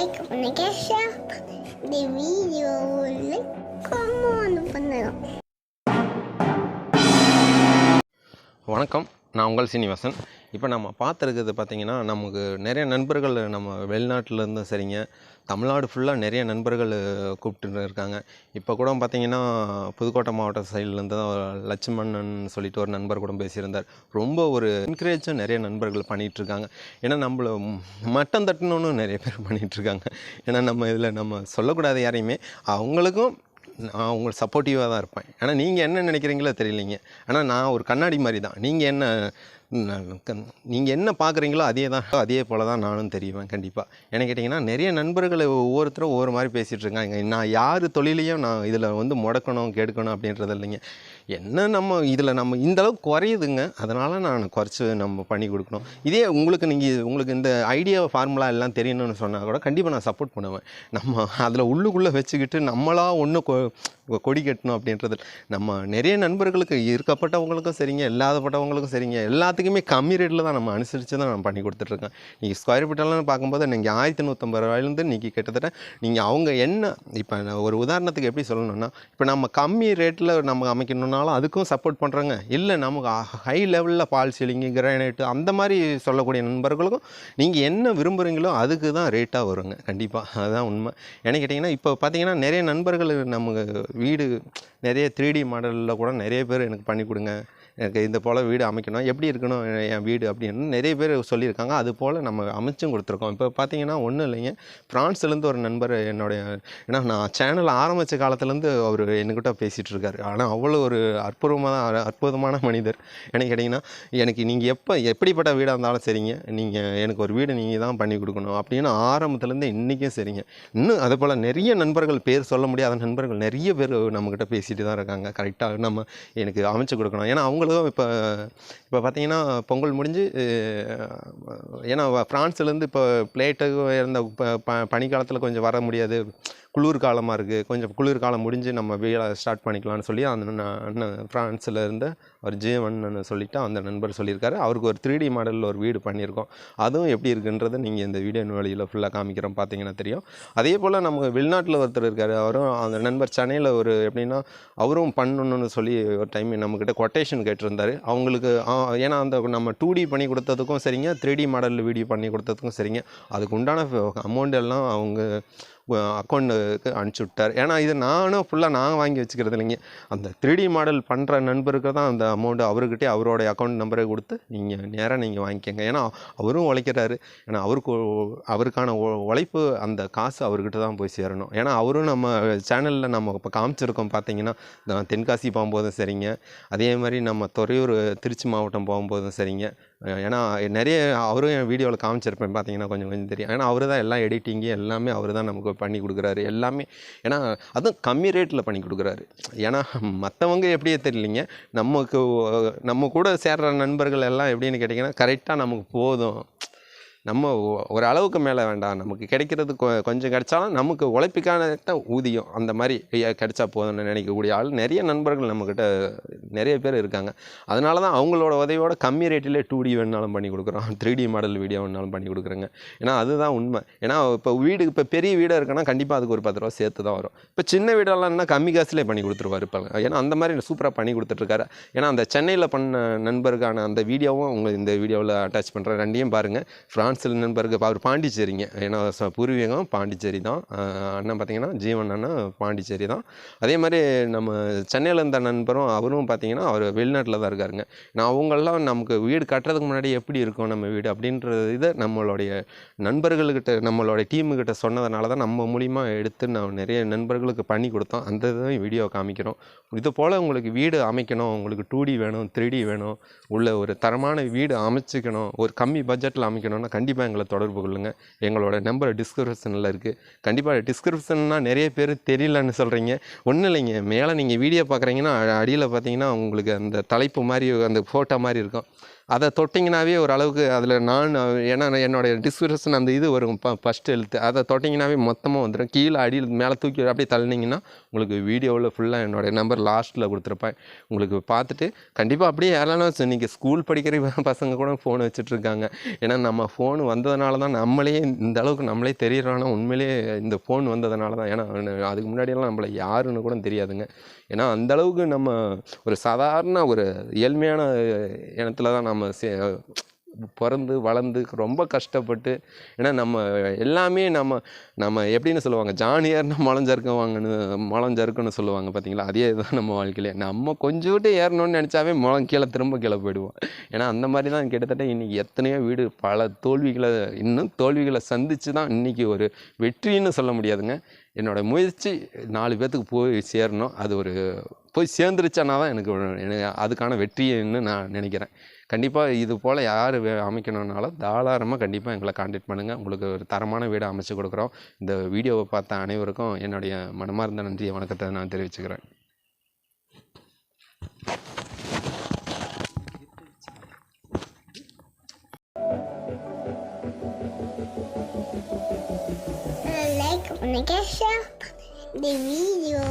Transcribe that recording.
Like பண்ணுங்க share பண்ணுங்க இந்த வீடியோவில் கமெண்ட் பண்ணுங்க வணக்கம். நான் உங்கள் சீனிவாசன். இப்போ நம்ம பார்த்துருக்கிறது பார்த்திங்கன்னா நமக்கு நிறைய நண்பர்கள் நம்ம வெளிநாட்டிலேருந்தும் சரிங்க. தமிழ்நாடு ஃபுல்லாக நிறைய நண்பர்கள் கூப்பிட்டு இருக்காங்க. இப்போ கூட பார்த்தீங்கன்னா புதுக்கோட்டை மாவட்ட சைட்லேருந்து தான் லட்சுமணன் சொல்லிட்டு ஒரு நண்பர் கூட பேசியிருந்தார். ரொம்ப ஒரு என்கரேஜும் நிறைய நண்பர்கள் பண்ணிகிட்ருக்காங்க ஏன்னா நம்மள மட்டம் தட்டணுன்னு நிறைய பேர் பண்ணிகிட்டு இருக்காங்க. ஏன்னா நம்ம இதில் நம்ம சொல்லக்கூடாது யாரையுமே. அவங்களுக்கும் நான் உங்களுக்கு சப்போர்ட்டிவாக தான் இருப்பேன். ஆனால் நீங்கள் என்ன நினைக்கிறீங்களோ தெரியலைங்க. ஆனால் நான் ஒரு கண்ணாடி மாதிரி தான். நீங்கள் என்ன நீங்கள் என்ன பார்க்குறீங்களோ அதே தான். அதே போல் தான் நானும் தெரியுவேன் கண்டிப்பாக என்ன கேட்டிங்கன்னா நிறைய நண்பர்களை ஒவ்வொருத்தரும் ஒவ்வொரு மாதிரி பேசிகிட்டு இருக்காங்க. நான் யார் தொழிலையும் நான் இதில் வந்து முடக்கணும் கெடுக்கணும் அப்படின்றது இல்லைங்க. என்ன நம்ம இதில் நம்ம இந்த அளவுக்கு குறையுதுங்க. அதனால் நான் குறைச்சி நம்ம பண்ணி கொடுக்கணும். இதே உங்களுக்கு நீங்கள் உங்களுக்கு இந்த ஐடியா ஃபார்முலா எல்லாம் தெரியணும்னு சொன்னால் கூட கண்டிப்பாக நான் சப்போர்ட் பண்ணுவேன். நம்ம அதில் உள்ளுக்குள்ளே வச்சுக்கிட்டு நம்மளாக ஒன்று கொடி கட்டணும் அப்படின்றது நம்ம நிறைய நண்பர்களுக்கு இருக்கப்பட்டவங்களுக்கும் சரிங்க இல்லாதப்பட்டவங்களுக்கும் சரிங்க. எல்லாத்துக்கும் கம்மி ரேட்டில் தான் நம்ம அனுசரித்து தான் நம்ம பண்ணி கொடுத்துட்ருக்கேன். நீங்கள் ஸ்கொயர் ஃபீட்டெல்லாம் பார்க்கும்போது நீங்கள் ஆயிரத்தி நூற்றம்பது ரூபாயிலேருந்து நீங்கள் கிட்டத்தட்ட நீங்கள் அவங்க என்ன இப்போ ஒரு உதாரணத்துக்கு எப்படி சொல்லணும்னா இப்போ நம்ம கம்மி ரேட்டில் நம்ம அமைக்கணுன்னாலும் அதுக்கும் சப்போர்ட் பண்ணுறாங்க இல்லை நமக்கு ஹை லெவலில் பால் சீலிங்கு கிரானைட்டு அந்த மாதிரி சொல்லக்கூடிய நண்பர்களுக்கும் நீங்கள் என்ன விரும்புகிறீங்களோ அதுக்கு தான் ரேட்டாக வருங்க. கண்டிப்பாக அதுதான் உண்மை. என்ன கேட்டிங்கன்னா இப்போ பார்த்தீங்கன்னா நிறைய நண்பர்கள் நமக்கு வீடு நிறைய த்ரீ டி மாடலில் கூட நிறைய பேர் எனக்கு பண்ணி கொடுங்க. எனக்கு இந்த போல் வீடு அமைக்கணும். எப்படி இருக்கணும் என் வீடு அப்படின்னு நிறைய பேர் சொல்லியிருக்காங்க. அது போல் நம்ம அமைச்சும் கொடுத்துருக்கோம். இப்போ பார்த்தீங்கன்னா ஒன்றும் இல்லைங்க. ஃப்ரான்ஸ்லேருந்து ஒரு நண்பர் என்னுடைய ஏன்னா நான் சேனல் ஆரம்பித்த காலத்துலேருந்து அவர் என்கிட்ட பேசிகிட்டு இருக்காரு. ஆனால் அவ்வளோ ஒரு அற்புதமான அற்புதமான மனிதர். எனக்கு கேட்டிங்கன்னா எனக்கு நீங்கள் எப்போ எப்படிப்பட்ட வீடாக இருந்தாலும் சரிங்க. நீங்கள் எனக்கு ஒரு வீடு நீங்கள் தான் பண்ணி கொடுக்கணும். அப்படின்னு ஆரம்பத்துலேருந்து இன்றைக்கும் சரிங்க. இன்னும் அதே போல் நிறைய நண்பர்கள் பேர் சொல்ல முடியாத நண்பர்கள் நிறைய பேர் நம்மக்கிட்ட பேசிகிட்டு தான் இருக்காங்க. கரெக்டாக நம்ம எனக்கு அமைச்சு கொடுக்கணும். ஏன்னா அவங்களும் இப்போ இப்போ பார்த்தீங்கன்னா பொங்கல் முடிஞ்சு ஏன்னா ஃப்ரான்ஸ்லேருந்து இப்போ பிளேட்டு இருந்த ப- ப- பனிக்காலத்தில் கொஞ்சம் வர முடியாது. குளிர் காலமாக இருக்குது கொஞ்சம் குளிர் காலம் முடிஞ்சு நம்ம வீட ஸ்டார்ட் பண்ணிக்கலாம்னு சொல்லி அந்த அண்ணன் ஃப்ரான்ஸில் இருந்த ஒரு ஜீவன் சொல்லிவிட்டு அந்த நண்பர் சொல்லியிருக்காரு. அவருக்கு ஒரு த்ரீ டி மாடலில் ஒரு வீடு பண்ணியிருக்கோம். அதுவும் எப்படி இருக்குன்றதை நீங்கள் இந்த வீடியோ வழியில் ஃபுல்லாக காமிக்கிறோம். பார்த்தீங்கன்னா தெரியும். அதே போல் நம்ம வெளிநாட்டில் ஒருத்தர் இருக்கார். அவரும் அந்த நண்பர் சென்னையில் ஒரு எப்படின்னா அவரும் பண்ணணும்னு சொல்லி ஒரு டைம் நம்மக்கிட்ட கொட்டேஷன் கேட்டிருந்தார். அவங்களுக்கு ஏன்னா அந்த நம்ம டூ டி பண்ணி கொடுத்ததுக்கும் சரிங்க. த்ரீ டி மாடலில் வீடியோ பண்ணி கொடுத்ததுக்கும் சரிங்க. அதுக்கு உண்டான அமௌண்ட் எல்லாம் அவங்க அக்கௌண்ட்டுக்கு அனுப்பிச்சி விட்டார். ஏன்னா இது நானும் ஃபுல்லாக நான் வாங்கி வச்சுக்கிறது இல்லைங்க. அந்த த்ரீ டி மாடல் பண்ணுற நண்பருக்கு தான் அந்த அமௌண்ட்டு அவர்கிட்டே அவரோட அக்கௌண்ட் நம்பரை கொடுத்து நீங்கள் நேராக நீங்கள் வாங்கிக்கோங்க. ஏன்னா அவரும் உழைக்கிறாரு. ஏன்னா அவருக்கு அவருக்கான உழைப்பு அந்த காசு அவர்கிட்ட தான் போய் சேரணும். ஏன்னா அவரும் நம்ம சேனலில் நம்ம இப்போ காமிச்சிருக்கோம் பார்த்தீங்கன்னா தென்காசி போகும்போதும் சரிங்க. அதே மாதிரி நம்ம துறையூர் திருச்சி மாவட்டம் போகும்போதும் சரிங்க. ஏன்னா நிறைய அவரும் என் வீடியோவில் காமிச்சிருப்பேன் பார்த்தீங்கன்னா கொஞ்சம் கொஞ்சம் தெரியும். ஏன்னா அவர் தான் எல்லாம் எடிட்டிங்கு எல்லாமே அவர் தான் நமக்கு பண்ணி கொடுக்குறாரு எல்லாமே. ஏன்னா அதுவும் கம்மி ரேட்டில் பண்ணி கொடுக்குறாரு. ஏன்னா மற்றவங்க எப்படியே தெரியலிங்க. நமக்கு நம்ம கூட சேர்கிற நண்பர்கள் எல்லாம் எப்படின்னு கேட்டிங்கன்னா கரெக்டாக நமக்கு போதும். நம்ம ஒரு அளவுக்கு மேலே வேண்டாம். நமக்கு கிடைக்கிறது கொ- கொஞ்சம் கிடைச்சாலும் நமக்கு உழைப்புக்கான ஊதியம் அந்த மாதிரி ஐயா, கிடைச்சா போதும்னு நினைக்கக்கூடிய ஆள் நிறைய நண்பர்கள் நம்மக்கிட்ட நிறைய பேர் இருக்காங்க. அதனால தான் அவங்களோட உதவியோட கம்மி ரேட்டிலே டூ டி வேணாலும் பண்ணி கொடுக்குறோம். த்ரீ டி மாடல் வீடியோ வேணாலும் பண்ணி கொடுக்குறேங்க. ஏன்னா அதுதான் உண்மை. ஏன்னா இப்போ வீடு இப்போ பெரிய வீடாக இருக்குன்னா கண்டிப்பாக அதுக்கு ஒரு பத்து ரூபா சேர்த்து தான் வரும். இப்போ சின்ன வீடெல்லாம்னா கம்மி காசுலேயே பண்ணி கொடுத்துருவாரு இப்போ. ஏன்னா அந்த மாதிரி சூப்பராக பண்ணி கொடுத்துட்ருக்காரு. ஏன்னா அந்த சென்னையில் பண்ண நண்பருக்கான அந்த வீடியோவும் உங்கள் இந்த வீடியோவில் அட்டாச் பண்ணுறேன் ரெண்டையும் பாருங்கள் ஃப்ரான்ஸில் நண்பருக்கு அவர் பாண்டிச்சேரிங்க. ஏன்னா பூர்வீகம் பாண்டிச்சேரி தான். அண்ணன் பார்த்தீங்கன்னா ஜீவன் அண்ணன் பாண்டிச்சேரி தான். அதே மாதிரி நம்ம சென்னையில் இருந்த நண்பரும் அவரும் பார்த்தீங்கன்னா அவர் வெளிநாட்டில் தான் இருக்காருங்க. நான் அவங்கெல்லாம் நமக்கு வீடு கட்டுறதுக்கு முன்னாடி எப்படி இருக்கும் நம்ம வீடு அப்படின்றது இதை நம்மளுடைய நண்பர்கள்கிட்ட நம்மளுடைய டீமுக்கிட்ட சொன்னதுனால தான் நம்ம மூலிமா எடுத்து நான் நிறைய நண்பர்களுக்கு பண்ணி கொடுத்தோம். அந்த இதையும் வீடியோ காமிக்கிறோம். இது போல் உங்களுக்கு வீடு அமைக்கணும் உங்களுக்கு டூ டி வேணும் த்ரீ டி வேணும் உள்ள ஒரு தரமான வீடு அமைச்சிக்கணும் ஒரு கம்மி பட்ஜெட்டில் அமைக்கணும்னா கண்டிப்பாக எங்களை தொடர்பு கொள்ளுங்கள் எங்களோட நம்பர் டிஸ்கிரிப்ஷனில் இருக்குது கண்டிப்பாக டிஸ்கிரிப்ஷன்னால் நிறைய பேர் தெரியலன்னு சொல்கிறீங்க ஒன்றும் இல்லைங்க. மேலே நீங்கள் வீடியோ பார்க்குறீங்கன்னா அடியில் பார்த்தீங்கன்னா உங்களுக்கு அந்த தலைப்பு மாதிரி அந்த ஃபோட்டோ மாதிரி இருக்கும். அதை தொட்டிங்கனாவே ஓரளவுக்கு அதில் நான் ஏன்னா நான் என்னுடைய டிஸ்கிரிப்ஷன் அந்த இது வரும். ஃபஸ்ட் எழுத்து அதை தொட்டிங்கனாவே மொத்தமாக வந்துடும் கீழே அடியில் மேலே தூக்கி அப்படியே தள்ளினீங்கன்னா உங்களுக்கு வீடியோவில் ஃபுல்லாக என்னுடைய நம்பர் லாஸ்ட்டில் கொடுத்துருப்பேன். உங்களுக்கு பார்த்துட்டு கண்டிப்பாக அப்படியே யாரெல்லாம் நீங்கள் ஸ்கூல் படிக்கிற பசங்க கூட ஃபோன் வச்சுட்ருக்காங்க ஏன்னா நம்ம ஃபோன் வந்ததுனால தான் நம்மளே இந்த அளவுக்கு நம்மளே தெரியறோன்னா உண்மையிலேயே இந்த ஃபோன் வந்ததுனால தான் ஏன்னா அதுக்கு முன்னாடியெல்லாம் நம்மளை யாருன்னு கூட தெரியாதுங்க. ஏன்னா அந்தளவுக்கு நம்ம ஒரு சாதாரண ஒரு ஏழ்மையான இனத்துல தான் நம்ம சே பிறந்து வளர்ந்து ரொம்ப கஷ்டப்பட்டு ஏன்னா நம்ம எல்லாமே நம்ம நம்ம எப்படின்னு சொல்லுவாங்க ஜானியர்னா முளஞ்சறுக்குவாங்கன்னு முளஞ்சறுக்குன்னு சொல்லுவாங்க பார்த்தீங்களா அதே தான் நம்ம வாழ்க்கையிலே. நம்ம கொஞ்சோட்டு ஏறணும்னு நினச்சாவே முளம் கீழே திரும்ப கீழே போயிடுவோம். ஏன்னா அந்த மாதிரி தான் கிட்டத்தட்ட இன்றைக்கி எத்தனையோ வீடு பல தோல்விகளை இன்னும் தோல்விகளை சந்தித்து தான் இன்றைக்கி ஒரு வெற்றின்னு சொல்ல முடியாதுங்க. என்னோடய முயற்சி நாலு பேர்த்துக்கு போய் சேரணும். அது ஒரு போய் சேர்ந்துருச்சானா தான் எனக்கு எனக்கு அதுக்கான வெற்றின்னு நான் நினைக்கிறேன். கண்டிப்பாக இது போல் யார் அமைக்கணுன்னாலும் தாராளமாக கண்டிப்பாக எங்களை காண்டாக்ட் பண்ணுங்கள் உங்களுக்கு ஒரு தரமான வீடு அமைச்சு கொடுக்குறோம். இந்த வீடியோவை பார்த்த அனைவருக்கும் என்னுடைய மனமார்ந்த நன்றியை வணக்கத்தை நான் தெரிவிச்சுக்கிறேன். லைக் பண்ணுங்க ஷேர் பண்ணுங்க இந்த வீடியோ